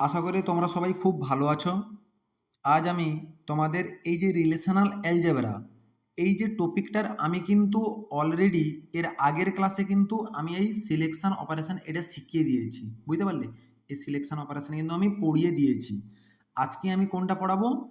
আশা করি তোমরা সবাই খুব ভালো আছো। আজ আমি তোমাদের এই যে রিলেশনাল অ্যালজেব্রা এই যে টপিকটার আমি কিন্তু অলরেডি এর আগের ক্লাসে কিন্তু আমি এই সিলেকশন অপারেশন এটা শিখিয়ে দিয়েছি। বুঝতে পারলে? এই সিলেকশন অপারেশন কিন্তু আমি পড়িয়ে দিয়েছি। আজকে আমি কোনটা পড়াবো?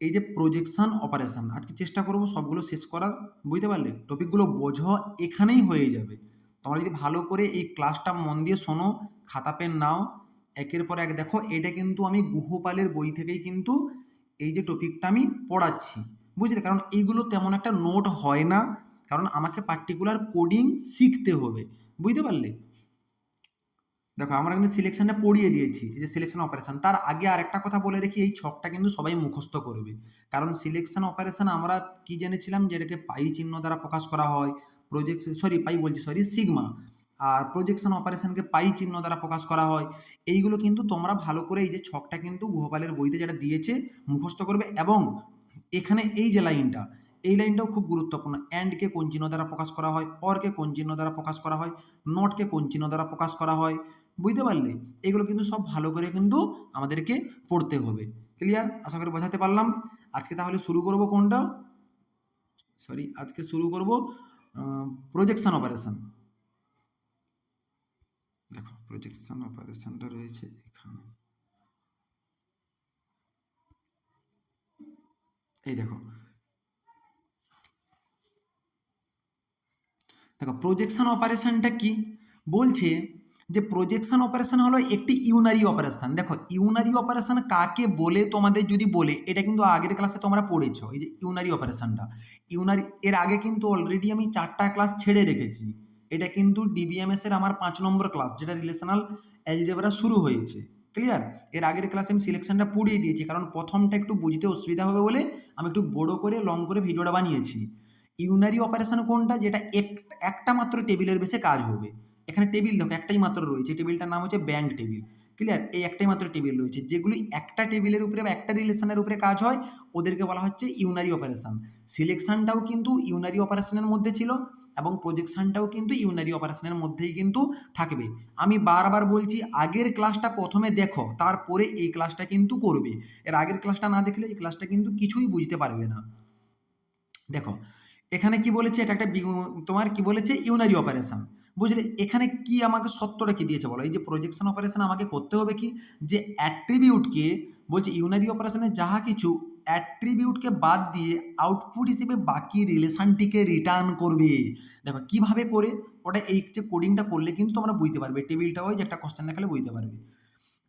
এই যে প্রজেকশন অপারেশন আজকে চেষ্টা করব সবগুলো শেষ করার। বুঝতে পারলে? টপিকগুলো বোঝো, এখানেই হয়ে যাবে। তোমরা যদি ভালো করে এই ক্লাসটা মন দিয়ে শোনো, খাতা, পেন নাও একের পর এক, দেখো, এটা কিন্তু আমি গুহপালের বই থেকেই কিন্তু এই যে টপিকটা আমি পড়াচ্ছি, বুঝলে? কারণ এইগুলো তেমন একটা নোট হয় না, কারণ আমাকে পার্টিকুলার কোডিং শিখতে হবে, বুঝতে পারলে? দেখো, আমরা কিন্তু সিলেকশনটা পড়িয়ে দিয়েছি, এই যে সিলেকশন অপারেশন তার আগে আরেকটা কথা বলে রেখি, এই ছকটা কিন্তু সবাই মুখস্থ করবে, কারণ সিলেকশন অপারেশন আমরা কি জেনেছিলাম? যে এটাকে পাই চিহ্ন দ্বারা প্রকাশ করা হয় প্রজেক্ট সরি পাই বলছি সরি সিগমা আর প্রজেকশন অপারেশনকে পাই চিহ্ন দ্বারা প্রকাশ করা হয় এইগুলো কিন্তু তোমরা ভালো করে এই যে ছকটা কিন্তু গুহপালের বইতে যেটা দিয়েছে, মুখস্থ করবে এবং এখানে এই যে লাইনটা, এই লাইনটাও খুব গুরুত্বপূর্ণ। অ্যান্ডকে কোন চিহ্ন দ্বারা প্রকাশ করা হয় অরকে কোন চিহ্ন দ্বারা প্রকাশ করা হয় নটকে কোন চিহ্ন দ্বারা প্রকাশ করা হয়, বুঝতে পারলে? এগুলো কিন্তু সব ভালো করে কিন্তু আমাদেরকে পড়তে হবে। ক্লিয়ার আশা করি বোঝাতে পারলাম। আজকে তাহলে শুরু করব কোনটা? সরি আজকে শুরু করব প্রজেকশন অপারেশন প্রজেকশন অপারেশনটা রয়েছে এখানে। এই দেখো। দেখো প্রজেকশন অপারেশনটা কি? বলছে যে প্রজেকশন অপারেশন হলো একটি ইউনারি অপারেশন দেখো ইউনারি অপারেশন কাকে বলে তোমাদের যদি বলে, এটা কিন্তু আগের ক্লাসে তোমরা পড়েছো, এই যে ইউনারি অপারেশনটা ইউনারি এর আগে কিন্তু অলরেডি আমি চারটা ক্লাস ছেড়ে রেখেছি। এটা কিন্তু ডিবিএমএস এর আমার পাঁচ নম্বর ক্লাস যেটা রিলেশনাল অ্যালজেব্রা শুরু হয়েছে। ক্লিয়ার এর আগের ক্লাসে আমি সিলেকশনটা পড়িয়ে দিয়েছি, কারণ প্রথমটা একটু বুঝতে অসুবিধা হবে বলে আমি একটু বড় করে লং করে ভিডিওটা বানিয়েছি। ইউনারি অপারেশন কোনটা? যেটা একটা মাত্র টেবিলের বেশে কাজ হবে। এখানে টেবিল দেখো, একটাই মাত্র রয়েছে। টেবিলটার নাম হচ্ছে ব্যাংক টেবিল ক্লিয়ার এই একটাই মাত্র টেবিল রয়েছে। যেগুলি একটা টেবিলের উপরে বা একটা রিলেশনের উপরে কাজ হয়, ওদেরকে বলা হচ্ছে ইউনারি অপারেশন সিলেকশনটাও কিন্তু ইউনারি অপারেশনের মধ্যে ছিল। এবং প্রজেকশনটাও কিন্তু ইউনারি অপারেশনের মধ্যেই কিন্তু থাকবে। আমি বারবার বলছি, আগের ক্লাসটা প্রথমে দেখো, তারপরে এই ক্লাসটা কিন্তু করবে। এর আগের ক্লাসটা না দেখলে এই ক্লাসটা কিন্তু কিছুই বুঝতে পারবে না। দেখো, এখানে কি বলেছে? এটা একটা তোমার কি বলেছে? ইউনারি অপারেশন বুঝলে, এখানে কি আমাকে সত্যটা কি দিয়েছে বলো? এই যে প্রজেকশন অপারেশন আমাকে করতে হবে কি? যে অ্যাট্রিবিউটকে বলছে ইউনারি অপারেশনে যাহা কিছু অ্যাট্রিবিউটকে বাদ দিয়ে আউটপুট হিসেবে বাকি রিলেশনটিকে রিটার্ন করবে। দেখো, কীভাবে করে? ওটা এই যে কোডিংটা করলে কিন্তু তোমরা বুঝতে পারবে। টেবিলটা হয় যে একটা কোশ্চেন দেখালে বুঝতে পারবে।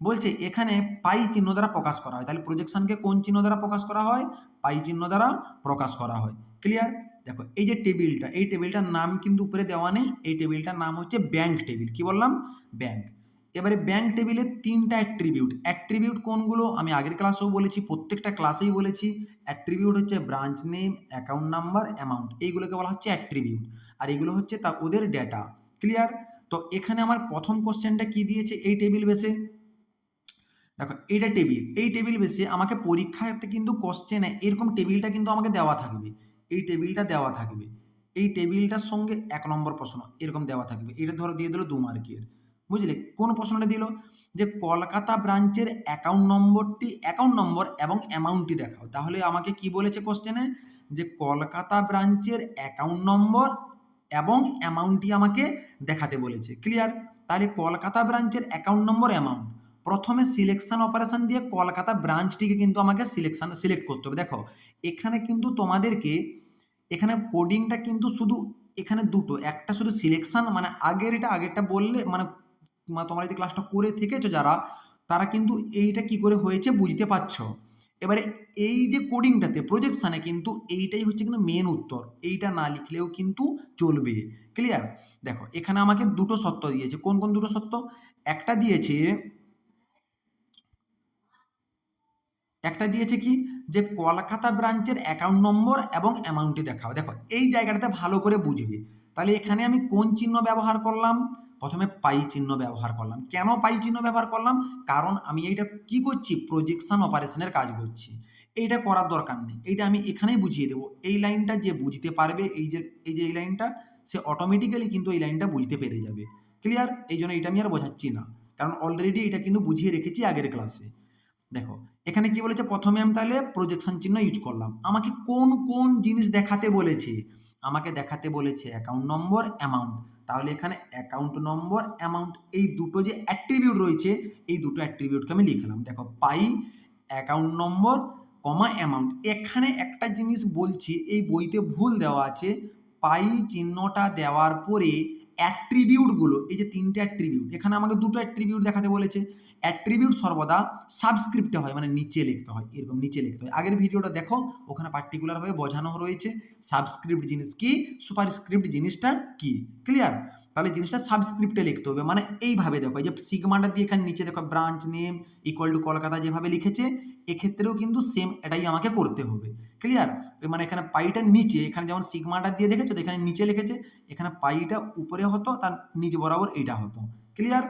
বলছে, এখানে পাই চিহ্ন দ্বারা প্রকাশ করা হয়। তাহলে প্রজেকশনকে কোন চিহ্ন দ্বারা প্রকাশ করা হয়? পাই চিহ্ন দ্বারা প্রকাশ করা হয়। ক্লিয়ার দেখো, এই যে টেবিলটা এই টেবিলটার নাম কিন্তু উপরে দেওয়া নেই। এই টেবিলটার নাম হচ্ছে ব্যাংক টেবিল কি বললাম? ব্যাংক এবারে ব্যাংক টেবিলের তিনটা অ্যাট্রিবিউট অ্যাট্রিবিউট কোনগুলো? আমি আগের ক্লাসেও বলেছি, প্রত্যেকটা ক্লাসেই বলেছি। অ্যাট্রিবিউট হচ্ছে branch name account number amount এইগুলোকে বলা হচ্ছে অ্যাট্রিবিউট আর এগুলো হচ্ছে তা ওদের ডেটা ক্লিয়ার তো এখানে আমার প্রথম কোশ্চেনটা কি দিয়েছে এই টেবিল বেসে দেখো এটা টেবিল এই টেবিল বেসে আমাকে পরীক্ষাতে কিন্তু কোশ্চেনে এরকম টেবিলটা কিন্তু আমাকে দেওয়া থাকবে। এই টেবিলটা দেওয়া থাকবে। এই টেবিলটার সঙ্গে এক নম্বর প্রশ্ন, এরকম দেওয়া থাকবে। এটা ধরো দিয়ে দিল দু মার্কের বুঝলে? কোন প্রশ্নটা দিল? যে কলকাতা ব্রাঞ্চের অ্যাকাউন্ট নম্বরটি অ্যাকাউন্ট নম্বর এবং অ্যামাউন্টটি দেখাও। তাহলে আমাকে কি বলেছে কোশ্চেনে যে কলকাতা ব্রাঞ্চের অ্যাকাউন্ট নম্বর এবং অ্যামাউন্টটি আমাকে দেখাতে বলেছে। ক্লিয়ার তাহলে কলকাতা ব্রাঞ্চের অ্যাকাউন্ট নম্বর অ্যামাউন্ট প্রথমে সিলেকশন অপারেশন দিয়ে কলকাতা ব্রাঞ্চটিকে কিন্তু আমাকে সিলেকশন সিলেক্ট করতে হবে। দেখো, এখানে কিন্তু তোমাদেরকে, এখানে কোডিংটা কিন্তু শুধু, এখানে দুটো। একটা শুধু সিলেকশন মানে আগের এটা আগেরটা বললে মানে তোমরা যদি ক্লাসটা করে থেকেছো যারা, তারা কিন্তু এইটা কি করে হয়েছে বুঝতে পারছ। এবারে এই যে কোডিংটাতে প্রজেকশানে কিন্তু এইটাই হচ্ছে কিন্তু মেন উত্তর। এইটা না লিখলেও কিন্তু চলবে। ক্লিয়ার দেখো, এখানে আমাকে দুটো সত্য দিয়েছে। কোন কোন দুটো সত্য? একটা দিয়েছে একটা দিয়েছে কি? যে কলকাতা ব্রাঞ্চের অ্যাকাউন্ট নম্বর এবং অ্যামাউন্টটি দেখাও। দেখো, এই জায়গাটাতে ভালো করে বুঝবে। তাহলে এখানে আমি কোন চিহ্ন ব্যবহার করলাম? প্রথমে পাই চিহ্ন ব্যবহার করলাম। কেন পাই চিহ্ন ব্যবহার করলাম? কারণ আমি এইটা কি করছি? প্রজেকশন অপারেশনের কাজ করছি। এইটা করার দরকার নেই। এইটা আমি এখানেই বুঝিয়ে দেবো। এই লাইনটা যে বুঝতে পারবে, এই যে এই যে এই লাইনটা, সে অটোমেটিক্যালি কিন্তু এই লাইনটা বুঝতে পেরে যাবে। ক্লিয়ার এই জন্য এটা আমি আর বোঝাচ্ছি না। কারণ অলরেডি এটা কিন্তু বুঝিয়ে রেখেছি আগের ক্লাসে দেখো, এখানে কি বলেছে? প্রথমে আমি তাহলে প্রজেকশন চিহ্ন ইউজ করলাম। আমাকে কোন কোন জিনিস দেখাতে বলেছে? আমাকে দেখাতে বলেছে অ্যাকাউন্ট নম্বর অ্যামাউন্ট তাহলে এখানে অ্যাকাউন্ট নম্বর অ্যামাউন্ট এই দুটো যে অ্যাট্রিবিউট রয়েছে, এই দুটো অ্যাট্রিবিউটকে আমি লিখলাম দেখো, পাই অ্যাকাউন্ট নম্বর কমা অ্যামাউন্ট এখানে একটা জিনিস বলছি, এই বইতে ভুল দেওয়া আছে। পাই চিহ্নটা দেওয়ার পরে অ্যাট্রিবিউটগুলো এই যে তিনটে অ্যাট্রিবিউট এখানে আমাকে দুটো অ্যাট্রিবিউট দেখাতে বলেছে। অ্যাট্রিবিউট সর্বদা সাবস্ক্রিপ্টে হয় মানে নিচে লিখতে হয়, এরকম নিচে লিখতে হয়। আগের ভিডিওটা দেখো, ওখানে পার্টিকুলারভাবে বোঝানো রয়েছে সাবস্ক্রিপ্ট জিনিস কি সুপারস্ক্রিপ্ট জিনিসটা কি ক্লিয়ার তাহলে জিনিসটা সাবস্ক্রিপ্টে লিখতে হবে মানে এইভাবে দেখো যে সিগমাটা দিয়ে এখানে নিচে দেখো branch name equal to Kolkata যেভাবে লিখেছে, এক্ষেত্রেও কিন্তু সেম এটাই আমাকে করতে হবে ক্লিয়ার মানে এখানে পাইটা নিচে, এখানে যেমন সিগমাটা দিয়ে দেখেছ, তো এখানে নিচে লিখেছে, এখানে পাইটা উপরে হতো, তার নিচ বরাবর এইটা হতো ক্লিয়ার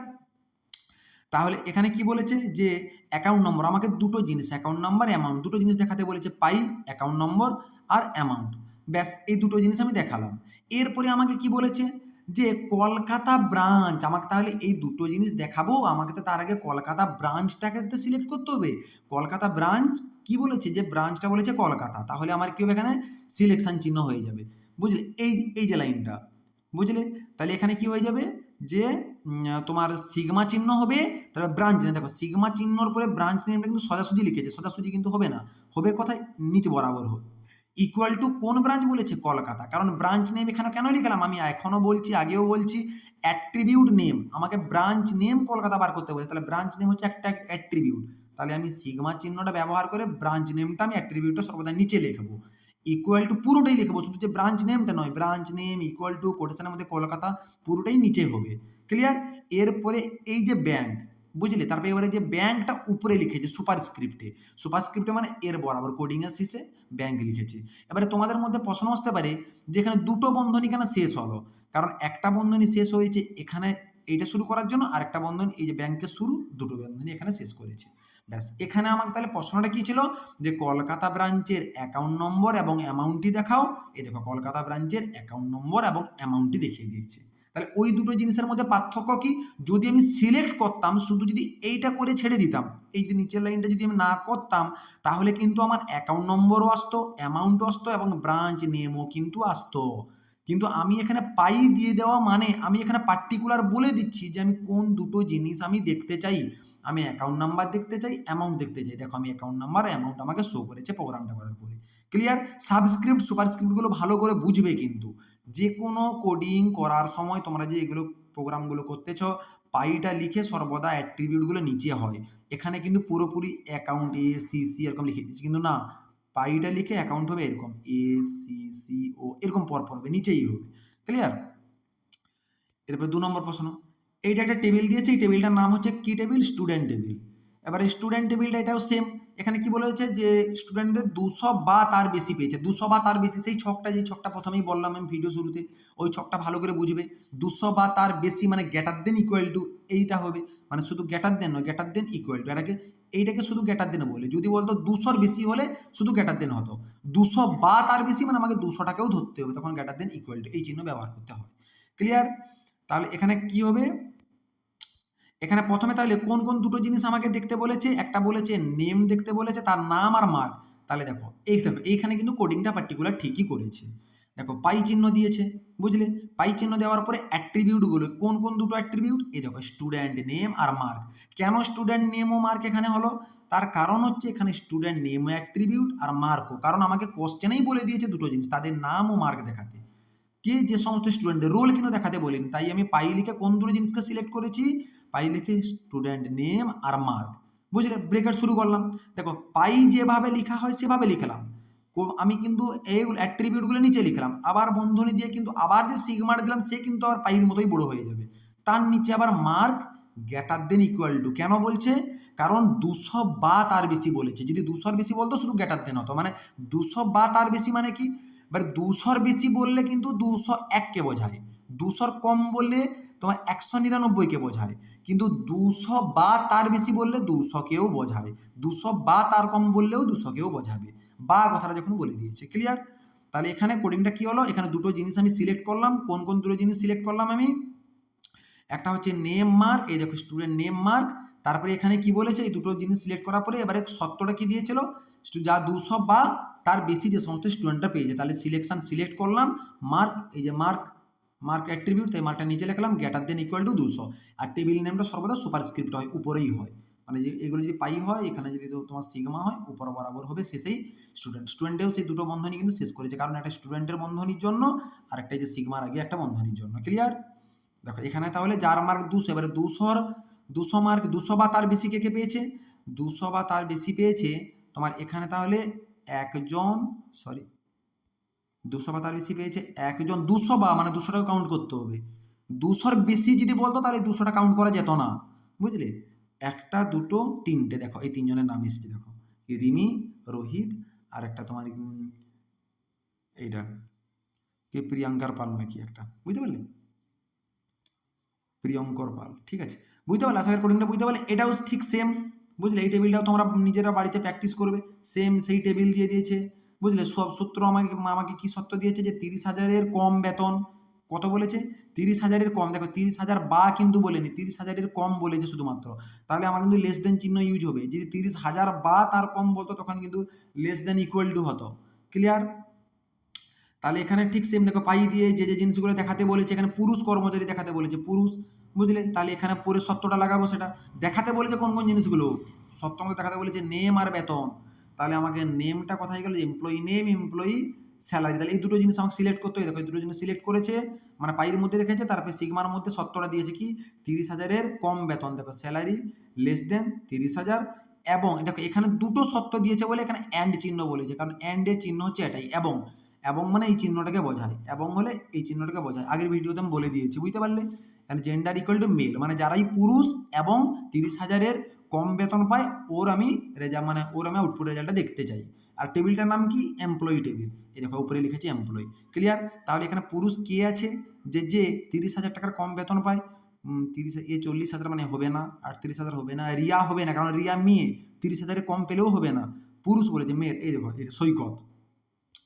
তাহলে এখানে কি বলেছে যে অ্যাকাউন্ট নম্বর আমাকে দুটো জিনিস অ্যাকাউন্ট নাম্বার অ্যামাউন্ট দুটো জিনিস দেখাতে বলেছে পাই অ্যাকাউন্ট নম্বর আর অ্যামাউন্ট ব্যাস, এই দুটো জিনিস আমি দেখালাম। এরপরে আমাকে কি বলেছে যে কলকাতা ব্রাঞ্চ আমাকে তাহলে এই দুটো জিনিস দেখাবো? আমাকে তো তার আগে কলকাতা ব্রাঞ্চটাকে তো সিলেক্ট করতে হবে। কলকাতা ব্রাঞ্চ কি বলেছে? যে ব্রাঞ্চটা বলেছে কলকাতা। তাহলে আমার কি হবে এখানে? সিলেকশন চিহ্ন হয়ে যাবে। বুঝলে? এই এই যে লাইনটা বুঝলে? তাহলে এখানে কি হয়ে যাবে? যে তোমার সিগমা চিহ্ন হবে তারপর ব্রাঞ্চ নেম দেখো, সিগমা চিহ্নর পরে ব্রাঞ্চ নেমটা কিন্তু সোজাসুজি লিখেছে, সোজাসুজি কিন্তু হবে না। হবে কোথায়? নিচে বরাবর হবে। ইকুয়াল টু কোন ব্রাঞ্চ বলেছে? কলকাতা। কারণ ব্রাঞ্চ নেম এখানে কেন লিখলাম? আমি এখনও বলছি, আগেও বলছি অ্যাট্রিবিউট নেম আমাকে ব্রাঞ্চ নেম কলকাতা বার করতে বলেছে। তাহলে ব্রাঞ্চ নেম হচ্ছে একটা অ্যাট্রিবিউট তাহলে আমি সিগমা চিহ্নটা ব্যবহার করে ব্রাঞ্চ নেমটা আমি অ্যাট্রিবিউটটা সর্বদা নিচে লিখব। ইকুয়াল টু পুরোটাই লিখব শুধু যে ব্রাঞ্চ নেমটা নয় ব্রাঞ্চ নেম ইকুয়াল টু কোটেশনের মধ্যে কলকাতা পুরোটাই নিচে হবে। ক্লিয়ার এরপরে এই যে ব্যাংক বুঝলি? তারপরে এবারে যে ব্যাংকটা উপরে লিখেছে সুপার স্ক্রিপ্টে সুপার স্ক্রিপ্টে মানে এর বরাবর কোডিংয়ের শেষে ব্যাংক লিখেছে। এবারে তোমাদের মধ্যে প্রশ্ন আসতে পারে, যে এখানে দুটো বন্ধনী কেন শেষ হলো? কারণ একটা বন্ধনী শেষ হয়েছে এখানে এইটা শুরু করার জন্য আর একটা বন্ধনী এই যে ব্যাংকের শুরু, দুটো বন্ধনী এখানে শেষ করেছে। ব্যাস, এখানে আমাকে তাহলে প্রশ্নটা কি ছিল? যে কলকাতা ব্রাঞ্চের অ্যাকাউন্ট নম্বর এবং অ্যামাউন্টটি দেখাও। এই দেখো, কলকাতা ব্রাঞ্চের অ্যাকাউন্ট নম্বর এবং অ্যামাউন্টটি দেখিয়ে দিয়েছে। তাহলে ওই দুটো জিনিসের মধ্যে পার্থক্য কি? যদি আমি সিলেক্ট করতাম, শুধু যদি এইটা করে ছেড়ে দিতাম, এই যে নিচের লাইনটা যদি আমি না করতাম, তাহলে কিন্তু আমার অ্যাকাউন্ট নম্বরও আসতো অ্যামাউন্টও আসতো এবং ব্রাঞ্চ নেমও কিন্তু আসতো। কিন্তু আমি এখানে পাই দিয়ে দেওয়া মানে আমি এখানে পার্টিকুলার বলে দিচ্ছি যে আমি কোন দুটো জিনিস আমি দেখতে চাই। আমি অ্যাকাউন্ট নাম্বার দেখতে চাই অ্যামাউন্ট দেখতে চাই। দেখো, আমি অ্যাকাউন্ট নাম্বার অ্যামাউন্ট আমাকে শো করেছে প্রোগ্রামটা করার পরে। ক্লিয়ার সাবস্ক্রিপ্ট সুপারস্ক্রিপ্টগুলো ভালো করে বুঝবে কিন্তু। যে কোনো কোডিং করার সময় তোমরা যে এগুলো প্রোগ্রামগুলো করতেছ, পাইটা লিখে সর্বদা অ্যাট্রিবিউটগুলো নিচে হয়। এখানে কিন্তু পুরোপুরি অ্যাকাউন্ট এ সি সি এরকম লিখে দিচ্ছি কিন্তু না, পাইটা লিখে অ্যাকাউন্ট হবে এরকম এ সি সি ও এরকম পরপর হবে, নিচেই হবে। ক্লিয়ার এরপরে দু নম্বর প্রশ্ন। এইটা একটা টেবিল দিয়েছে, এই টেবিলটার নাম হচ্ছে কি টেবিল স্টুডেন্ট টেবিল এবারে স্টুডেন্ট টেবিলটা এটাও সেম এখানে কি বলা হয়েছে যে স্টুডেন্টদের দুশো বা তার বেশি পেয়েছে। দুশো বা তার বেশি, সেই ছকটা যে ছকটা প্রথমেই বললাম আমি ভিডিও শুরুতে, ওই ছকটা ভালো করে বুঝবে। দুশো বা তার বেশি মানে গ্যাটার দেন ইকুয়াল টু এইটা হবে। মানে শুধু গ্যাটার দেন নয় গ্যাটার দেন ইকুয়াল টু এটাকে, এইটাকে শুধু গ্যাটার দেন বলে। যদি বলতো দুশোর বেশি হলে শুধু গ্যাটার দেন হতো। দুশো বা তার বেশি মানে আমাকে দুশোটাকেও ধরতে হবে, তখন গ্যাটার দেন ইকুয়াল টু এই চিহ্ন ব্যবহার করতে হবে। ক্লিয়ার তাহলে এখানে কি হবে? এখানে প্রথমে তাহলে কোন কোন দুটো জিনিস আমাকে দেখতে বলেছে? একটা বলেছে নেম দেখতে বলেছে, তার নাম আর মার্ক তাহলে দেখো, এই দেখো, এইখানে কিন্তু কোডিংটা পার্টিকুলার ঠিকই করেছে। দেখো, পাই চিহ্ন দিয়েছে, বুঝলে? পাই চিহ্ন দেওয়ার পরে অ্যাট্রিবিউটগুলো কোন কোন দুটো অ্যাট্রিবিউট এই দেখো স্টুডেন্ট নেম আর মার্ক কেন স্টুডেন্ট নেম ও মার্ক এখানে হলো? তার কারণ হচ্ছে এখানে স্টুডেন্ট নেম অ্যাট্রিবিউট আর মার্কও কারণ আমাকে কোশ্চেনেই বলে দিয়েছে দুটো জিনিস, তাদের নাম ও মার্ক দেখাতে। কে যে সমস্ত স্টুডেন্টদের রোল কিন্তু দেখাতে বলিনি। তাই আমি পাই লিখে কোন দুটো জিনিসকে সিলেক্ট করেছি? পাই লিখে স্টুডেন্ট নেম আর মার্ক বুঝলে? ব্রেকেট শুরু করলাম। দেখো, পাই যেভাবে লেখা হয়, সেভাবে লিখলাম আমি কিন্তু এই অ্যাট্রিবিউটগুলো নিচে লিখলাম। আবার বন্ধনী দিয়ে কিন্তু আবার যে সিগমার দিলাম, সে কিন্তু আবার পাইয়ের মতোই বড় হয়ে যাবে। তার নিচে আবার mark greater than equal to কেন বলছে? কারণ দুশো বা তার বেশি বলেছে। যদি দুশোর বেশি বলতো, শুধু গ্যাটার দেন হতো। মানে দুশো বা তার বেশি মানে কি? এবার দুশোর বেশি বললে কিন্তু দুশো এককে বোঝায়। দুশোর কম বললে তোমার একশো নিরানব্বইকে বোঝায়। কিন্তু দুশো বা তার বেশি বললে দুশোকেও বোঝাবে। দুশো বা তার কম বললেও দুশোকেও বোঝাবে। বা কথাটা যখন বলে দিয়েছে ক্লিয়ার তাহলে এখানে কোডিংটা কি হলো? এখানে দুটো জিনিস আমি সিলেক্ট করলাম। কোন কোন দুটো জিনিস সিলেক্ট করলাম আমি? একটা হচ্ছে নেম মার্ক এই দেখো স্টুডেন্ট নেম মার্ক তারপরে এখানে কি বলেছে? এই দুটো জিনিস সিলেক্ট করার পরে এবারে সত্যটা কি দিয়েছিল? যা দুশো বা তার বেশি যে সমস্ত স্টুডেন্টরা পেয়েছে। তাহলে সিলেকশন সিলেক্ট করলাম। মার্ক এই যে মার্ক মার্ক অ্যাট্রিবিউট তাই মার্কটা নিচে লিখলাম গ্রেটার দেন ইকুয়াল টু দুশো। আর টেবিল নেমটা সর্বদা সুপারস্ক্রিপ্ট হয়, উপরেই হয়। মানে যে এগুলো যদি পাই হয়, এখানে যদি তোমার সিগমা হয়, উপর বরাবর হবে শেষেই স্টুডেন্ট স্টুডেন্টেও সেই দুটো বন্ধনী কিন্তু শেষ করেছে, কারণ একটা স্টুডেন্টের বন্ধনীর জন্য, আর একটা যে সিগমার আগে একটা বন্ধনীর জন্য। ক্লিয়ার দেখো, এখানে তাহলে যার মার্ক দুশো, এবারে দুশোর, দুশো মার্ক দুশো বা তার বেশি কে কে পেয়েছে? দুশো বা তার বেশি পেয়েছে, তোমার এখানে তাহলে একজন সরি দুশো বা তার বেশি পেয়েছে একজন দুশো বা মানে দুশোটাকে কাউন্ট করতে হবে। দুশোর বেশি যদি বলতো তাহলে দুশোটা কাউন্ট করা যেত না। বুঝলে? একটা, দুটো, তিনটে, দেখো, এই তিনজনের নাম এসেছে, দেখো। রিমি, রোহিত, আর একটা তোমার এইটা, কে, প্রিয়াঙ্কার পাল নাকি একটা, বুঝতে পারলে? প্রিয়ঙ্কর পাল, ঠিক আছে? বুঝতে পারলে? আশা করি বুঝতে পারলে? এটাও ঠিক সেম বুঝলে? এই টেবিলটাও তোমরা নিজেরা বাড়িতে প্র্যাকটিস করবে। সেম সেই টেবিল দিয়ে দিয়েছে। বুঝলে? সব সূত্র আমাকে আমাকে কি সত্য দিয়েছে যে তিরিশ হাজারের কম বেতন? কত বলেছে? তিরিশ হাজারের কম। দেখো, তিরিশ হাজার বা কিন্তু বলেনি, তিরিশ হাজারের কম বলেছে শুধুমাত্র। তাহলে আমার কিন্তু লেস দেন চিহ্ন ইউজ হবে। যদি তিরিশ হাজার বা তার কম বলতো, তখন কিন্তু লেস দেন ইকুয়াল টু হতো। ক্লিয়ার তাহলে এখানে ঠিক সেম দেখো, পাই দিয়ে যে যে জিনিসগুলো দেখাতে বলেছে, এখানে পুরুষ কর্মচারী দেখাতে বলেছে। পুরুষ, বুঝলে? তাহলে এখানে পরে সত্যটা লাগাবো সেটা। দেখাতে বলেছে কোন কোন জিনিসগুলো? সত্য আমাকে দেখাতে বলেছে, নেম আর বেতন। তাহলে আমাকে নেমটা কোথায় গেল? এমপ্লয়ি নেম এমপ্লয়ি স্যালারি তাহলে এই দুটো জিনিস আমাকে সিলেক্ট করতে হয় দেখো, এই দুটো জিনিস সিলেক্ট করেছে মানে পাইয়ের মধ্যে রেখেছে, তারপরে সিগমার মধ্যে সত্যটা দিয়েছে কি? তিরিশ হাজারের কম বেতন। দেখো স্যালারি লেস দেন তিরিশ হাজার এবং দেখো, এখানে দুটো সত্য দিয়েছে বলে এখানে অ্যান্ড চিহ্ন বলেছে। কারণ অ্যান্ডের চিহ্ন হচ্ছে এটাই। এবং এবং মানে এই চিহ্নটাকে বোঝায়। এবং হলে এই চিহ্নটাকে বোঝায়। আগের ভিডিওতে আমি বলে দিয়েছি, বুঝতে পারলে? এখানে জেন্ডার ইকুয়াল টু মেল মানে যারাই পুরুষ এবং তিরিশ হাজারের কম বেতন পায়, ওর আমি রেজা মানে ওর আমি আউটপুট রেজাল্টটা দেখতে চাই। আর টেবিলটার নাম কি? এমপ্লয়ি টেবিল এই দেখো, উপরে লিখেছি এমপ্লয়ি ক্লিয়ার তাহলে এখানে পুরুষ কে আছে? যে যে তিরিশ হাজার টাকার কম বেতন পায়। তিরিশ, এ চল্লিশ হাজার মানে হবে না আটত্রিশ হাজার হবে না, রিয়া হবে না, কারণ রিয়া মেয়ে। তিরিশ হাজারের কম পেলেও হবে না। পুরুষ বলেছে মেয়ের এই দেখো, এটা সৈকত।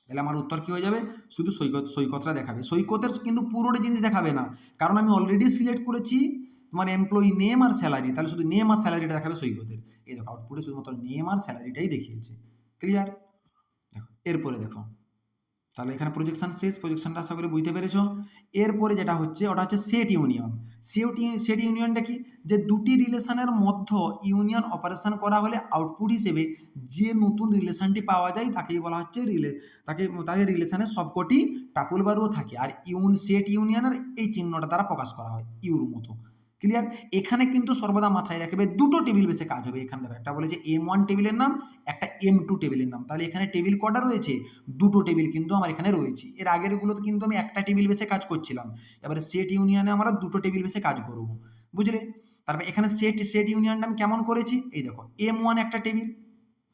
তাহলে আমার উত্তর কী হয়ে যাবে? শুধু সৈকত সৈকতটা দেখাবে। সৈকতের কিন্তু পুরোটা জিনিস দেখাবে না। কারণ আমি অলরেডি সিলেক্ট করেছি তোমার এমপ্লয়ি নেম আর স্যালারি তাহলে শুধু নেম আর স্যালারিটা দেখাবে সৈকতের। এই দেখো আউটপুটে শুধুমাত্র নেম আর স্যালারিটাই দেখিয়েছে। ক্লিয়ার দেখো, এরপরে দেখো। তাহলে এখানে প্রজেকশন শেষ প্রজেকশনটা আশা করি বুঝতে পেরেছ। এরপরে যেটা হচ্ছে, ওটা হচ্ছে সেট ইউনিয়ন সেট সেট ইউনিয়নটা কি? যে দুটি রিলেশনের মধ্যে ইউনিয়ন অপারেশন করা হলে আউটপুট হিসেবে যে নতুন রিলেশনটি পাওয়া যায়, তাকেই বলা হচ্ছে রিলে তাকে তাদের রিলেশনের সবকটি টাপুল বারুও থাকে। আর ইউন সেট ইউনিয়নের এই চিহ্নটা দ্বারা প্রকাশ করা হয়, ইউর মতো। ক্লিয়ার এখানে কিন্তু সর্বদা মাথায় রাখবে দুটো টেবিল বেসে কাজ হবে এখান দেখো একটা বলেছে এম ওয়ান টেবিলের নাম, একটা এম টু টেবিলের নাম। তাহলে এখানে টেবিল কটা রয়েছে? দুটো টেবিল কিন্তু আমার এখানে রয়েছে। এর আগেরগুলোতে কিন্তু আমি একটা টেবিল বেসে কাজ করছিলাম। এবারে সেট ইউনিয়নে আমরা দুটো টেবিল বেসে কাজ করব। বুঝলে? তারপর এখানে সেট সেট ইউনিয়নটা আমি কেমন করেছি? এই দেখো এম ওয়ান একটা টেবিল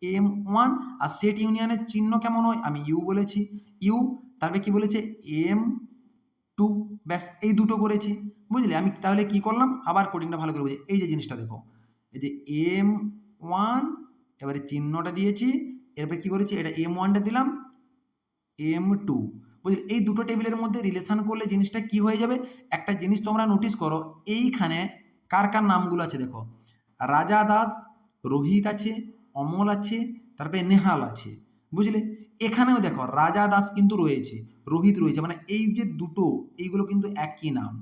এম ওয়ান আর সেট ইউনিয়নের চিহ্ন কেমন হয়? আমি ইউ বলেছি। ইউ তারপরে কি বলেছে? এম টু ব্যাস, এই দুটো করেছি। বুঝলে? আমি তাহলে কি করলাম? আবার কোডিংটা ভালো করে বুঝি, এই যে জিনিসটা দেখো। এই যে এম ওয়ান এবারে চিহ্নটা দিয়েছি, এরপরে কি করেছি? এটা এম ওয়ানটা দিলাম এম টু বুঝলি? এই দুটো টেবিলের মধ্যে রিলেশন করলে জিনিসটা কি হয়ে যাবে? একটা জিনিস তোমরা নোটিস করো, এইখানে কার কার নামগুলো আছে দেখো। রাজা দাস, রোহিত আছে, অমল আছে, তারপরে নেহাল আছে। বুঝলে? এখানেও দেখো, রাজা দাস কিন্তু রয়েছে, রোহিত রয়েছে মানে এই যে দুটো, এইগুলো কিন্তু একই নাম।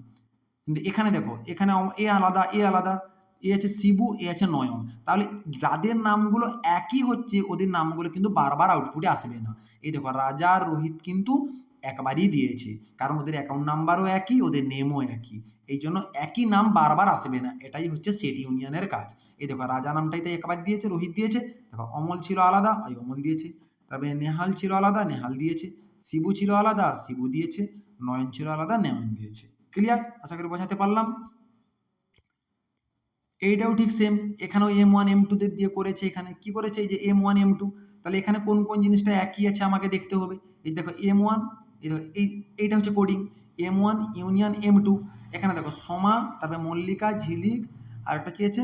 কিন্তু এখানে দেখো, এখানে এ আলাদা এ আলাদা, এ আছে শিবু, এ আছে নয়ন। তাহলে যাদের নামগুলো একই হচ্ছে, ওদের নামগুলো কিন্তু বারবার আউটপুটে আসবে না। এই দেখো, রাজা, রোহিত কিন্তু একবারই দিয়েছে। কারণ ওদের অ্যাকাউন্ট নাম্বারও একই, ওদের নেমও একই। এই জন্য একই নাম বারবার আসবে না। এটাই হচ্ছে সেট ইউনিয়নের কাজ। এই দেখো, রাজা নামটাই তাই একবার দিয়েছে, রোহিত দিয়েছে। দেখো, অমল ছিল আলাদা ওই অমল দিয়েছে। তারপরে নেহাল ছিল আলাদা, নেহাল দিয়েছে। শিবু ছিল আলাদা, শিবু দিয়েছে। নয়ন ছিল আলাদা, নয়ন দিয়েছে। ক্লিয়ার? আশা করি বোঝাতে পারলাম। এইটাও ঠিক সেম এখানেও এম ওয়ান এম টুদের দিয়ে করেছে এখানে। কি করেছে? এই যে এম ওয়ান এম টু তাহলে এখানে কোন কোন জিনিসটা একই আছে আমাকে দেখতে হবে? এই দেখো এম ওয়ান এই দেখো, এই, এইটা হচ্ছে coding M one union M two এখানে দেখো, সোমা, তারপরে মল্লিকা, ঝিলিক, আর একটা কি আছে?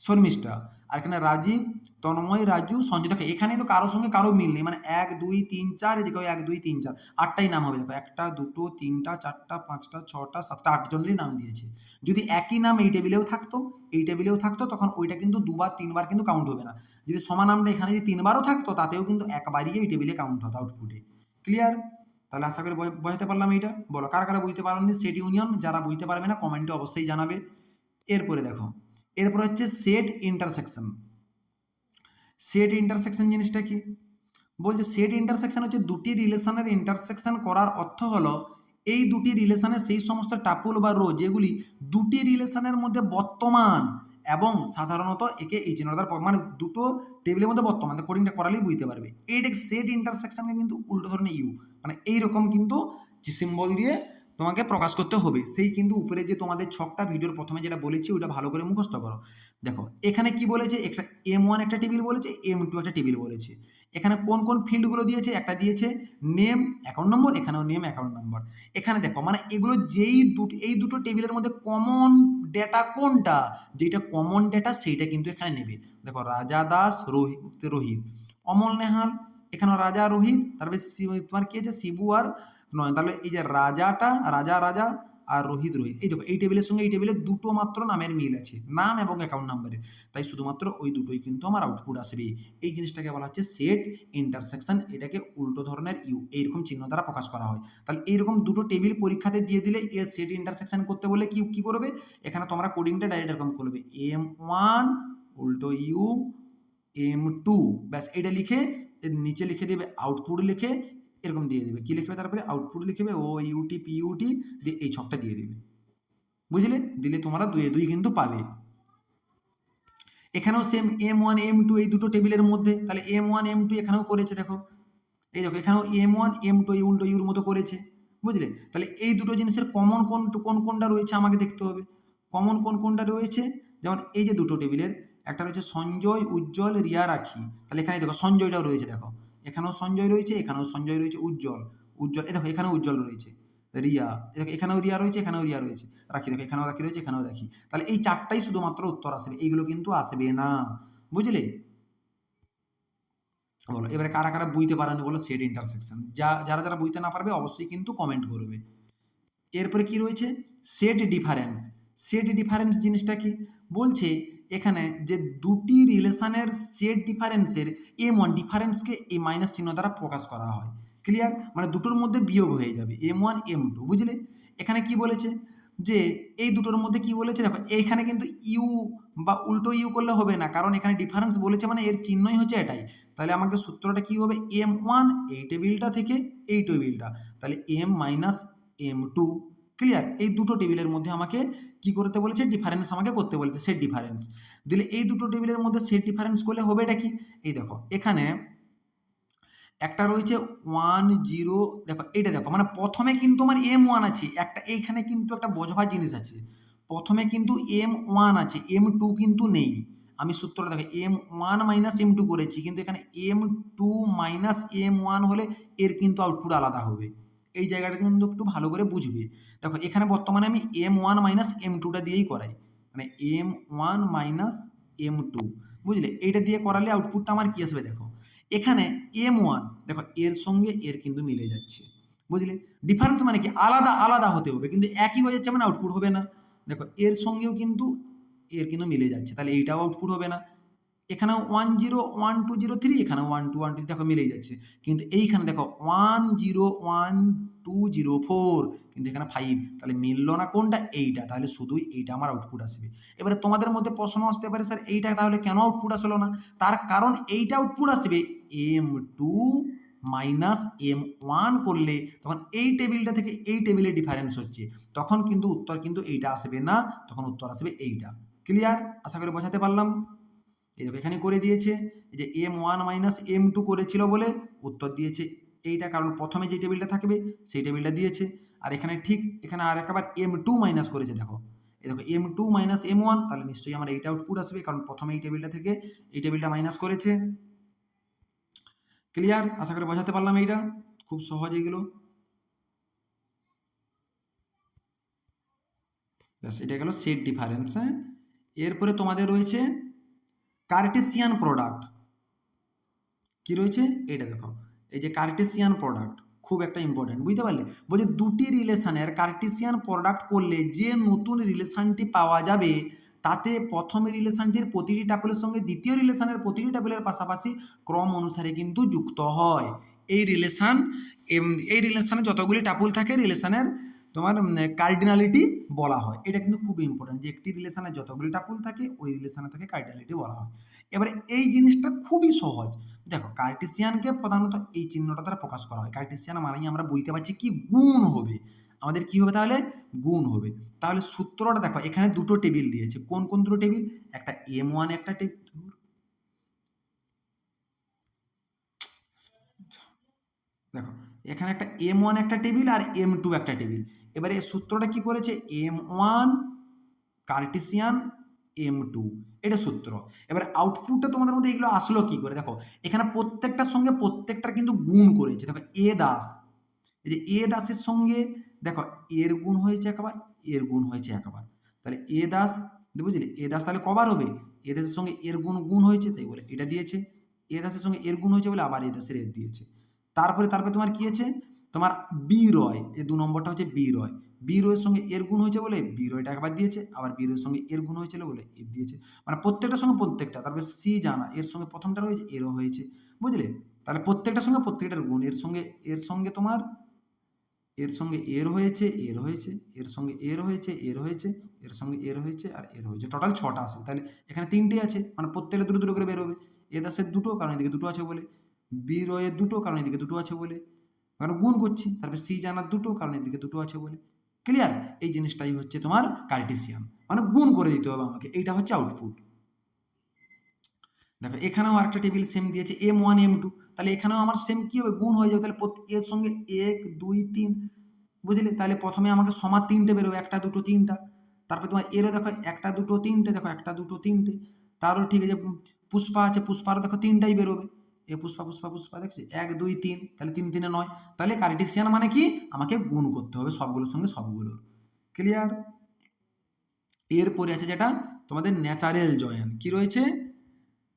শর্মিষ্ঠা। আর এখানে রাজীব তন্ময়, রাজু সঞ্জয় দেখো এখানে তো কারোর সঙ্গে কারও মিল নেই। মানে এক, দুই, তিন, চার, এদিকে এক, দুই, তিন, চার, আটটাই নাম হবে। দেখো, একটা, দুটো, তিনটা, চারটা, পাঁচটা, ছটা, সাতটা, আটজনেরই নাম দিয়েছে। যদি একই নাম এই টেবিলেও থাকতো, এই টেবিলেও থাকতো, তখন ওইটা কিন্তু দুবার, তিনবার কিন্তু কাউন্ট হবে না। যদি সমান নামটা এখানে যদি তিনবারও থাকতো, তাতেও কিন্তু একবারই এই টেবিলে কাউন্ট হতো আউটপুটে ক্লিয়ার তাহলে আশা করি বোঝাতে পারলাম এইটা। বলো, কারা কারা বুঝতে পারেননি সেট ইউনিয়ন যারা বুঝতে পারবে না কমেন্টে অবশ্যই জানাবে। এরপরে দেখো, এরপরে হচ্ছে সেট ইন্টারসেকশন সেট ইন্টারসেকশন জিনিসটা কি? বলছে সেট ইন্টারসেকশন হচ্ছে দুটি রিলেশনের ইন্টারসেকশন করার অর্থ হলো এই দুটি রিলেশনের সেই সমস্ত টাপুল বা রো যেগুলি দুটি রিলেশনের মধ্যে বর্তমান এবং সাধারণত একে এই চিহ্ন দ্বারা মানে দুটো টেবিলের মধ্যে বর্তমান কোডিংটা করালেই বুঝতে পারবে। এইটাকে সেট ইন্টারসেকশনকে কিন্তু উল্টো ধরনের ইউ মানে এইরকম কিন্তু সিম্বল দিয়ে তোমাকে প্রকাশ করতে হবে। সেই কিন্তু উপরে যে তোমাদের ছকটা ভিডিওর প্রথমে যেটা বলেছি ওটা ভালো করে মুখস্থ করো। দেখো, এখানে কি বলেছে? একটা এম ওয়ান একটা টেবিল বলেছে এম টু একটা টেবিল বলেছে। এখানে কোন কোন ফিল্ডগুলো দিয়েছে? একটা দিয়েছে নেম অ্যাকাউন্ট নম্বর এখানেও নেম অ্যাকাউন্ট নম্বর এখানে দেখো মানে এগুলো যেই দুটো, এই দুটো টেবিলের মধ্যে কমন ডেটা কোনটা? যেটা কমন ডেটা সেইটা কিন্তু এখানে নেবে। দেখো, রাজা দাস রোহিত রোহিত। অমল নেহাল এখানে রাজা রোহিত, তারপরে তোমার কি আছে? শিবু আর নয় তাহলে এই যে রাজাটা, রাজা রাজা আর রোহিত রোহিত। এই দেখো, এই টেবিলের সঙ্গে এই টেবিলে দুটো মাত্র নামের মিল আছে, নাম এবং অ্যাকাউন্ট নাম্বারের তাই শুধুমাত্র ওই দুটোই কিন্তু আমার আউটপুট আসবে। এই জিনিসটাকে বলা হচ্ছে সেট ইন্টারসেকশন এটাকে উল্টো ধরনের ইউ এইরকম চিহ্ন দ্বারা প্রকাশ করা হয়। তাহলে এইরকম দুটো টেবিল পরীক্ষাতে দিয়ে দিলে এর সেট ইন্টারসেকশন করতে বলে কি কি করবে? এখানে তোমরা কোডিংটা ডাইরেক্ট এরকম করবে। এম ওয়ান উল্টো ইউ এম টু ব্যাস, এটা লিখে নিচে লিখে দেবে আউটপুট লিখে এরকম দিয়ে দেবে। কি লিখবে তারপরে? আউটপুট লিখবে ও ইউটি পি ইউটি দিয়ে এই ছকটা দিয়ে দেবে। বুঝলে? দিলে তোমরা দুয়ে দুই কিন্তু পাবে। এখানেও same M one M two এই দুটো টেবিলের মধ্যে। তাহলে এম ওয়ান এম টু এখানেও করেছে, দেখো। এই দেখো, এখানেও এম ওয়ান এম টু এই উল্টো ইউর মতো করেছে। বুঝলে? তাহলে এই দুটো জিনিসের কমন কোন কোন কোনটা রয়েছে আমাকে দেখতে হবে। কমন কোন কোনটা রয়েছে? যেমন এই যে দুটো টেবিলের, একটা রয়েছে সঞ্জয়, উজ্জ্বল, রিয়া, রাখি। তাহলে এখানে দেখো, সঞ্জয়টাও রয়েছে, দেখো। এখানেও সঞ্জয় রয়েছে, এখানেও সঞ্জয় রয়েছে, উজ্জ্বল। উজ্জ্বল, এই দেখো, এখানেও উজ্জ্বল রয়েছে। রিয়া দেখো, এখানেও রিয়া রয়েছে, এখানেও রিয়া রয়েছে। রাখি, দেখো, এখানেও রাখি রয়েছে, এখানেও রাখি। তাহলে এই চারটাই শুধুমাত্র উত্তর আসবে, এইগুলো কিন্তু আসবে না। বুঝলে? বলো, এবারে কারা কারা বুঝতে পারেন বলো সেট ইন্টারসেকশন যা, যারা যারা বুঝতে না পারবে, অবশ্যই কিন্তু কমেন্ট করবে। এরপরে কি রয়েছে? সেট ডিফারেন্স সেট ডিফারেন্স জিনিসটা কি? বলছে এখানে যে দুটি রিলেশনের সেট ডিফারেন্সের এম ওয়ান ডিফারেন্সকে এই মাইনাস চিহ্ন দ্বারা প্রকাশ করা হয়। ক্লিয়ার মানে দুটোর মধ্যে বিয়োগ হয়ে যাবে এম ওয়ান এম টু বুঝলে? এখানে কি বলেছে? যে এই দুটোর মধ্যে কি বলেছে? দেখো এইখানে কিন্তু ইউ বা উল্টো ইউ করলে হবে না, কারণ এখানে ডিফারেন্স বলেছে মানে এর চিহ্নই হচ্ছে এটাই। তাহলে আমাকে সূত্রটা কি হবে? এম ওয়ান এই টেবিলটা থেকে এই টেবিলটা। তাহলে M minus M two clear এই দুটো টেবিলের মধ্যে আমাকে কি করতে বলেছে? ডিফারেন্স আমাকে করতে বলেছে সেট ডিফারেন্স দিলে এই দুটো টেবিলের মধ্যে সেট ডিফারেন্স করলে হবে এটা কি? এই দেখো, এখানে একটা রয়েছে ওয়ান জিরো দেখো, এটা দেখো মানে প্রথমে কিন্তু আমার এম ওয়ান আছে, একটা এইখানে কিন্তু একটা বোঝবার জিনিস আছে। প্রথমে কিন্তু এম ওয়ান আছে এম টু কিন্তু নেই। আমি সূত্রটা দেখো M one minus M two করেছি, কিন্তু এখানে M two minus M one হলে এর কিন্তু আউটপুট আলাদা হবে। এই জায়গাটা কিন্তু একটু ভালো করে বুঝবে। দেখো, এখানে বর্তমানে আমি এম ওয়ান মাইনাস এম টুটা দিয়েই করাই। মানে M one minus M two বুঝলে? এইটা দিয়ে করালে আউটপুটটা আমার কী আসবে দেখো? এখানে এম ওয়ান দেখো, এর সঙ্গে এর কিন্তু মিলে যাচ্ছে, বুঝলে? ডিফারেন্স মানে কি? আলাদা আলাদা হতে হবে, কিন্তু একই হয়ে যাচ্ছে মানে আউটপুট হবে না। দেখো, এর সঙ্গেও কিন্তু এর কিন্তু মিলে যাচ্ছে, তাহলে এইটাও আউটপুট হবে না। এখানেও one zero one two zero three এখানে ওয়ান টু ওয়ান টু দেখো, মিলেই যাচ্ছে। কিন্তু এইখানে দেখো one zero one two zero four কিন্তু এখানে ফাইভ তাহলে মিললো না কোনটা? এইটা। তাহলে শুধুই এইটা আমার আউটপুট আসবে। এবারে তোমাদের মধ্যে প্রশ্ন আসতে পারে, স্যার, এইটা তাহলে কেন আউটপুট আসলো না? তার কারণ এইটা আউটপুট আসবে M two minus M one করলে তখন এই টেবিলটা থেকে এই টেবিলে ডিফারেন্স হচ্ছে। তখন কিন্তু উত্তর কিন্তু এইটা আসবে না, তখন উত্তর আসবে এইটা। ক্লিয়ার আশা করি বোঝাতে পারলাম? এই দেখো, এখানে করে দিয়েছে। যে M one minus M two করেছিল বলে উত্তর দিয়েছে। এইটা কারণ প্রথমে যে টেবিলটা থাকবে, সেই টেবিলটা দিয়েছে। আর এখানে ঠিক এখানে আর একবার এম টু মাইনাস করেছে, দেখো। এই দেখো M two minus M one তাহলে নিশ্চয়ই আমার এইটা আউটপুট আসবে, কারণ প্রথমে এই টেবিলটা থেকে এই টেবিলটা মাইনাস করেছে। ক্লিয়ার আশা করি বোঝাতে পারলাম এইটা। খুব সহজ এগুলো। ব্যাস, এটা গেল সেট ডিফারেন্স হ্যাঁ? এরপরে তোমাদের রয়েছে কার্টেসিয়ান প্রোডাক্ট কি রয়েছে? এটা দেখো। এই যে কার্টেসিয়ান প্রোডাক্ট খুব একটা ইম্পর্টেন্ট বুঝতে পারলে? বলছে দুটি রিলেশনের কার্টেসিয়ান প্রোডাক্ট করলে যে নতুন রিলেশনটি পাওয়া যাবে, তাতে প্রথম রিলেশনটির প্রতিটি টাপেলের সঙ্গে দ্বিতীয় রিলেশনের প্রতিটি টাপেলের পাশাপাশি ক্রম অনুসারে কিন্তু যুক্ত হয়। এই রিলেশান এই রিলেশানে যতগুলি টাপুল থাকে, রিলেশানের তোমার কার্ডিনালিটি বলা হয়। এটা কিন্তু খুব ইম্পর্টেন্ট যে একটি রিলেশানে যতগুলি টাপুল থাকে, ওই রিলেশানে থাকে কার্ডিনালিটি বলা হয়। এবারে এই জিনিসটা খুবই সহজ। দেখো, কার্টেসিয়ানকে প্রধানত এই চিহ্নটা দ্বারা প্রকাশ করা হয়। কার্টেসিয়ান মানেই আমরা বুঝতে পারছি কি গুণ হবে। আমাদের কি হবে তাহলে? গুণ হবে। তাহলে সূত্রটা দেখো, এখানে দুটো টেবিল দিয়েছে। কোন কোন দুটো টেবিল? একটা এম ওয়ান, একটা টেবিল। দেখো, এখানে একটা এম ওয়ান, একটা টেবিল আর এম টু, একটা টেবিল। এবারে সূত্রটা কি করেছে? M one, Cartesian M two এটা সূত্র। এবার আউটপুটটা তোমাদের মধ্যে এগুলো আসলো কি করে? দেখো, এখানে প্রত্যেকটার সঙ্গে প্রত্যেকটার কিন্তু গুণ করেছে। দেখো এ দাস এই যে এ দাসের সঙ্গে, দেখো, এর গুণ হয়েছে একবার, এর গুণ হয়েছে একবার। তাহলে এ দাস বুঝলি এ দাস তাহলে কবার হবে? এ দাসের সঙ্গে এর গুণ গুণ হয়েছে, তাই বলে এটা দিয়েছে। এ দাসের সঙ্গে এর গুণ হয়েছে বলে আবার এ দাসের এর দিয়েছে। তারপরে তারপরে তোমার কি আছে? তোমার বি রয়, এই দু নম্বরটা হচ্ছে বি রয়। বি রয়ের সঙ্গে এর গুণ হয়েছে বলে বি রয়টা একবার দিয়েছে, আবার বি রয়ের সঙ্গে এর গুণ হয়েছিল বলে এর দিয়েছে। মানে প্রত্যেকটার সঙ্গে প্রত্যেকটা, তারপরে সি জানা, এর সঙ্গে প্রথমটা রয়েছে, এরও হয়েছে, বুঝলে? তাহলে প্রত্যেকটার সঙ্গে প্রত্যেকটার গুণ, এর সঙ্গে এর সঙ্গে তোমার, এর সঙ্গে এর হয়েছে এর হয়েছে, এর সঙ্গে এর হয়েছে এর হয়েছে, এর সঙ্গে এর হয়েছে আর এর হয়েছে। টোটাল ছটা আসবে তাহলে এখানে তিনটে আছে মানে প্রত্যেকটা দুটো দুটো করে বেরোবে। এ দাসের দুটো, কারণ এদিকে দুটো আছে বলে। বি রয়ের দুটো, কারণ এদিকে দুটো আছে বলে। কারণ গুণ করছি, তারপরে সি জানার দুটো, কারণ এদিকে দুটো আছে বলে। ক্লিয়ার এই জিনিসটাই হচ্ছে তোমার কার্টেসিয়ান। মানে গুণ করে দিতে হবে আমাকে। এইটা হচ্ছে আউটপুট দেখো, এখানেও আরেকটা টেবিল সেম দিয়েছে এম ওয়ান এম টু তাহলে এখানেও আমার সেম কী হবে? গুণ হয়ে যাবে। তাহলে এর সঙ্গে এক, দুই, তিন। বুঝলে? তাহলে প্রথমে আমাকে সমার তিনটে বেরোবে, একটা, দুটো, তিনটা। তারপরে তোমার এরও দেখো, একটা, দুটো, তিনটে, দেখো, একটা, দুটো, তিনটে। তারও ঠিক আছে, পুষ্পা আছে, পুষ্পারও দেখো, তিনটাই বেরোবে। এ পুষ্পা পুষ্পা পুষ্পা দেখছি? এক, দুই, তিন, তাহলে তিন, তিনে নয়। তাহলে কার্টেসিয়ান মানে কি? আমাকে গুণ করতে হবে সবগুলোর সঙ্গে সবগুলোর। ক্লিয়ার এরপরে আছে যেটা? তোমাদের ন্যাচারাল জয়েন কি রয়েছে?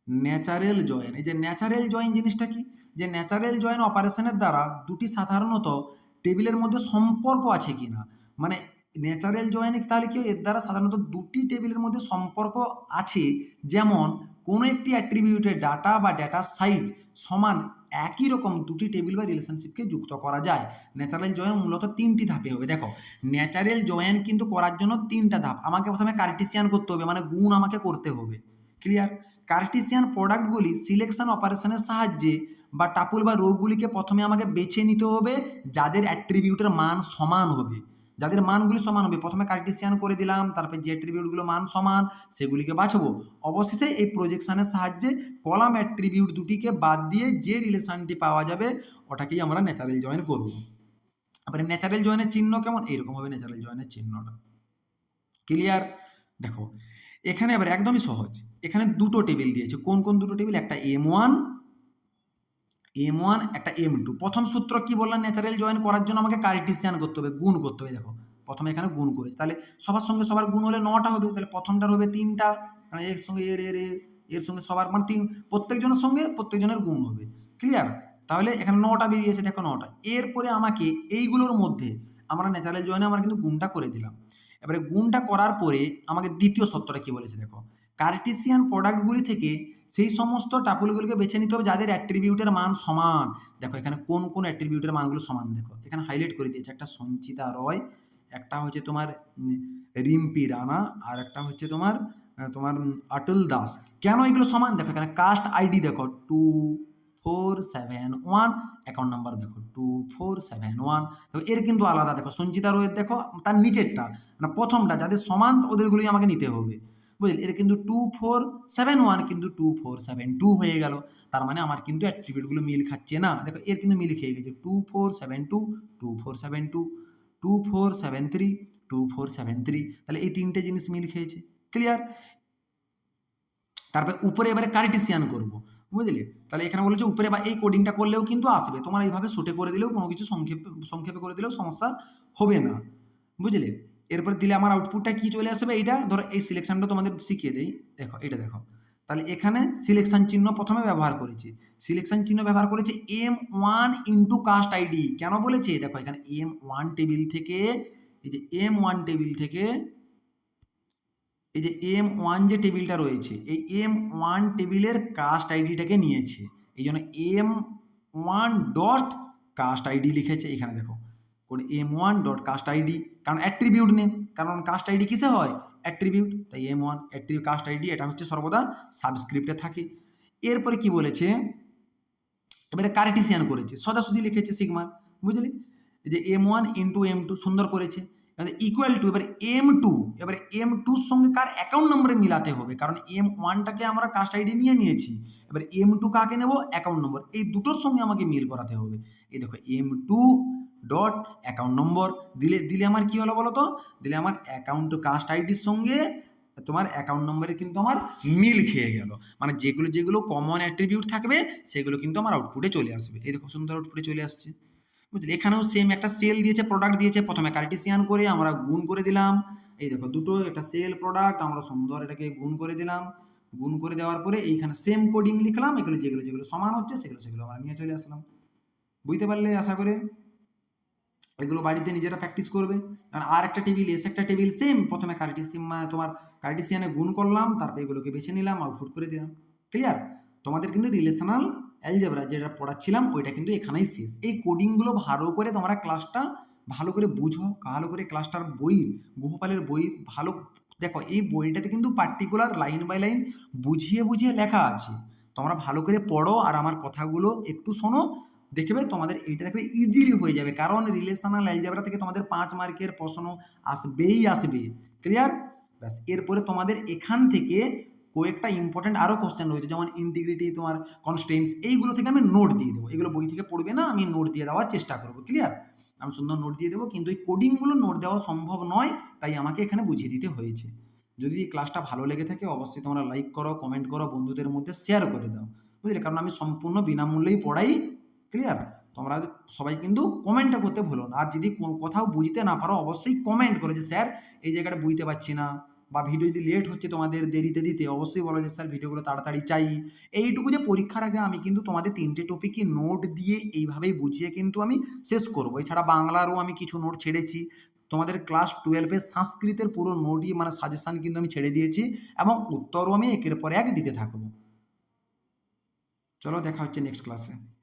ন্যাচারাল জয়েন এই যে ন্যাচারাল জয়েন জিনিসটা কি? যে ন্যাচারাল জয়েন অপারেশনের দ্বারা দুটি সাধারণত টেবিলের মধ্যে সম্পর্ক আছে কি না? মানে ন্যাচারাল জয়েনে তাহলে কি এর দ্বারা সাধারণত দুটি টেবিলের মধ্যে সম্পর্ক আছে? যেমন কোনো একটি অ্যাট্রিবিউটের ডাটা বা ডাটা সাইজ সমান একই রকম দুটি টেবিল বা রিলেশনশিপকে যুক্ত করা যায়। ন্যাচারাল জয়েন মূলত তিনটি ধাপে হবে। দেখো ন্যাচারাল জয়েন কিন্তু করার জন্য তিনটা ধাপ। আমাকে প্রথমে কার্টিসিয়ান করতে হবে মানে গুণ আমাকে করতে হবে। ক্লিয়ার কার্টিসিয়ান প্রোডাক্টগুলি সিলেকশন অপারেশনের সাহায্যে বা টাপুল বা রোগগুলিকে প্রথমে আমাকে বেছে নিতে হবে, যাদের অ্যাট্রিবিউটের মান সমান হবে। যাদের মানগুলি সমান হবে, প্রথমে কার্টিসিয়ান করে দিলাম, তারপরে যে অ্যাট্রিবিউটগুলো মান সমান, সেগুলিকে বাছবো। অবশেষে এই প্রজেকশনের সাহায্যে কলাম অ্যাট্রিবিউট দুটিকে বাদ দিয়ে যে রিলেশানটি পাওয়া যাবে, ওটাকেই আমরা ন্যাচারাল জয়েন করব। তারপরে ন্যাচারাল জয়েনের চিহ্ন কেমন? এইরকম হবে ন্যাচারাল জয়েনের চিহ্নটা। ক্লিয়ার দেখো, এখানে আবার একদমই সহজ। এখানে দুটো টেবিল দিয়েছে। কোন কোন দুটো টেবিল একটা এম ওয়ান এম ওয়ান একটা এম টু প্রথম সূত্র কি বললাম ন্যাচারাল জয়েন করার জন্য আমাকে কার্টিসিয়ান করতে হবে, গুণ করতে হবে, দেখো। প্রথমে এখানে গুণ করেছে। তাহলে সবার সঙ্গে সবার গুণ হলে নটা হবে, তাহলে প্রথমটার হবে তিনটা মানে এর সঙ্গে এর এর এর সঙ্গে সবার মানে তিন, প্রত্যেকজনের সঙ্গে প্রত্যেকজনের গুণ হবে। ক্লিয়ার তাহলে এখানে নটা বেরিয়েছে, দেখো নটা এরপরে আমাকে এইগুলোর মধ্যে আমরা ন্যাচারাল জয়েনে আমরা কিন্তু গুণটা করে দিলাম। এবারে গুণটা করার পরে আমাকে দ্বিতীয় সত্যটা কি বলেছে, দেখো। কার্টিসিয়ান প্রোডাক্টগুলি থেকে সেই সমস্ত টাপুলগুলিকে বেছে নিতে হবে যাদের অ্যাট্রিবিউটের মান সমান। দেখো, এখানে কোন কোন অ্যাট্রিবিউটের মানগুলো সমান? দেখো, এখানে হাইলাইট করে দিয়েছে। একটা সঞ্চিতা রয়, একটা হচ্ছে তোমার রিম্পি রানা, আর একটা হচ্ছে তোমার তোমার অটল দাস। কেন এগুলো সমান? দেখো, এখানে কাস্ট আইডি দেখো two four seven one account number দেখো টু ফোর সেভেন ওয়ান দেখো, এর কিন্তু আলাদা। দেখো, সঞ্চিতা রয়ের দেখো, তার নিচেরটা মানে প্রথমটা, যাদের সমান, ওদেরগুলোই আমাকে নিতে হবে। বুঝলি এর কিন্তু টু ফোর সেভেন ওয়ান কিন্তু টু ফোর সেভেন টু হয়ে গেল। তার মানে আমার কিন্তু অ্যাট্রিবিউটগুলো মিল খাচ্ছে না। দেখো, এর কিন্তু মিল খেয়ে গেছে। Two four seven two two four seven two two four seven three two four seven three তাহলে এই তিনটে জিনিস মিল খেয়েছে। ক্লিয়ার তারপরে উপরে এবারে কার্টিসিয়ান করব। বুঝলে? তাহলে এখানে বলেছে উপরে বা এই কোডিংটা করলেও কিন্তু আসবে। তোমার এইভাবে শুটে করে দিলেও কোনো কিছু সংক্ষেপে সংক্ষেপে করে দিলেও সমস্যা হবে না। বুঝলে? এরপর দিলে আমার আউটপুটটা কি চলে আসবে? এইটা ধরো এই সিলেকশনটা তোমাদের শিখিয়ে দেই। দেখো এটা দেখো। তাহলে এখানে সিলেকশন চিহ্ন প্রথমে ব্যবহার করেছে। সিলেকশন চিহ্ন ব্যবহার করেছে M one into cust ID কেন বলেছে? দেখো, এখানে এম ওয়ান টেবিল থেকে, এই যে এম ওয়ান টেবিল থেকে, এই যে এম ওয়ান যে টেবিলটা রয়েছে, এই এম ওয়ান টেবিলের কাস্ট আইডিটাকে নিয়েছে। এই জন্য M one dot cust ID লিখেছে এখানে দেখো। কোন M one dot cust ID কারণ অ্যাট্রিবিউট নেম কারণ কাস্ট আইডি কিসে হয়? অ্যাট্রিবিউট তাই M one attribute cust ID এটা হচ্ছে সর্বদা সাবস্ক্রিপ্টে থাকে। এরপরে কি বলেছে? এবারে কার্টিসিয়ান করেছে। সোজাসুজি লিখেছে সিগমা বুঝলি? যে M one into M two সুন্দর করেছে। ইকুয়াল টু এবারে এম টু এবারে এম টুর সঙ্গে কার অ্যাকাউন্ট নম্বরে মিলাতে হবে? কারণ এম ওয়ানটাকে আমরা কাস্ট আইডি নিয়ে নিয়েছি। এবার এম টু কাকে নেব? অ্যাকাউন্ট নম্বর এই দুটোর সঙ্গে আমাকে মিল করাতে হবে। এই দেখো M two dot account number দিলে দিলে আমার কি হলো বলো তো দিলে আমার অ্যাকাউন্ট কাস্ট আইডির সঙ্গে তোমার অ্যাকাউন্ট নম্বরে কিন্তু আমার মিল খেয়ে গেল। মানে যেগুলো যেগুলো কমন অ্যাট্রিবিউট থাকবে, সেগুলো কিন্তু আমার আউটপুটে চলে আসবে। এই দেখো সুন্দর আউটপুটে চলে আসছে। বুঝলি? এখানেও সেম একটা সেল দিয়েছে প্রোডাক্ট দিয়েছে। প্রথমে কার্টিসিয়ান করে আমরা গুণ করে দিলাম। এই দেখো, দুটো একটা সেল প্রোডাক্ট আমরা সুন্দর এটাকে গুণ করে দিলাম। গুণ করে দেওয়ার পরে এইখানে সেম কোডিং লিখলাম। এগুলো, যেগুলো যেগুলো সমান হচ্ছে, সেগুলো সেগুলো আমরা নিয়ে চলে আসলাম। বুঝতে পারলে আশা করে? এগুলো বাড়িতে নিজেরা প্র্যাকটিস করবে। কারণ আর একটা টেবিল এস একটা টেবিল সেম প্রথমে কার্টিসিয়ান তোমার কার্টিসিয়ানে গুণ করলাম, তারপরে এগুলোকে বেছে নিলাম আউটপুট করে দিলাম। ক্লিয়ার তোমাদের কিন্তু রিলেশনাল অ্যালজেব্রা যেটা পড়াচ্ছিলাম, ওইটা কিন্তু এখানেই শেষ। এই কোডিংগুলো ভালো করে তোমরা ক্লাসটা ভালো করে বুঝো, ভালো করে ক্লাসটার বই, গুহপালের বই ভালো দেখো, এই বইটাতে কিন্তু পার্টিকুলার লাইন বাই লাইন বুঝিয়ে বুঝিয়ে লেখা আছে। তোমরা ভালো করে পড়ো আর আমার কথাগুলো একটু শোনো দেখবে তোমাদের এইটা দেখবে ইজিলি হয়ে যাবে। কারণ রিলেশনাল অ্যালজেব্রা থেকে তোমাদের পাঁচ মার্কের প্রশ্ন আসবেই আসবে। ক্লিয়ার ব্যাস, এরপরে তোমাদের এখান থেকে কয়েকটা ইম্পর্টেন্ট আরও কোশ্চেন রয়েছে, যেমন ইন্টিগ্রিটি তোমার কনস্টেন্স এইগুলো থেকে আমি নোট দিয়ে দেবো। এগুলো বই থেকে পড়বে না, আমি নোট দিয়ে দেওয়ার চেষ্টা করব। ক্লিয়ার আমি সুন্দর নোট দিয়ে দেবো, কিন্তু এই কোডিংগুলো নোট দেওয়া সম্ভব নয়, তাই আমাকে এখানে বুঝিয়ে দিতে হয়েছে। যদি এই ক্লাসটা ভালো লেগে থাকে, অবশ্যই তোমরা লাইক করো কমেন্ট করো, বন্ধুদের মধ্যে শেয়ার করে দাও। বুঝলে? কারণ আমি সম্পূর্ণ বিনামূল্যেই পড়াই ক্লিয়ার তোমরা সবাই কিন্তু কমেন্টটা করতে ভুলো না। আর যদি কোথাও বুঝতে না পারো, অবশ্যই কমেন্ট করো যে, স্যার, এই জায়গাটা বুঝতে পারছি না। বা, ভিডিও যদি লেট হচ্ছে তোমাদের দেরিতে দিতে, অবশ্যই বলো যে, স্যার, ভিডিওগুলো তাড়াতাড়ি চাই। এইটুকু যে পরীক্ষার আগে আমি কিন্তু তোমাদের তিনটে টপিকই নোট দিয়ে এইভাবেই বুঝিয়ে কিন্তু আমি শেষ করব। এছাড়া বাংলারও আমি কিছু নোট ছেড়েছি। তোমাদের ক্লাস টুয়েলভের সংস্কৃতের পুরো নোটই মানে সাজেশান কিন্তু আমি ছেড়ে দিয়েছি এবং উত্তরও আমি একের পর এক দিতে থাকব। চলো, দেখা হচ্ছে নেক্সট ক্লাসে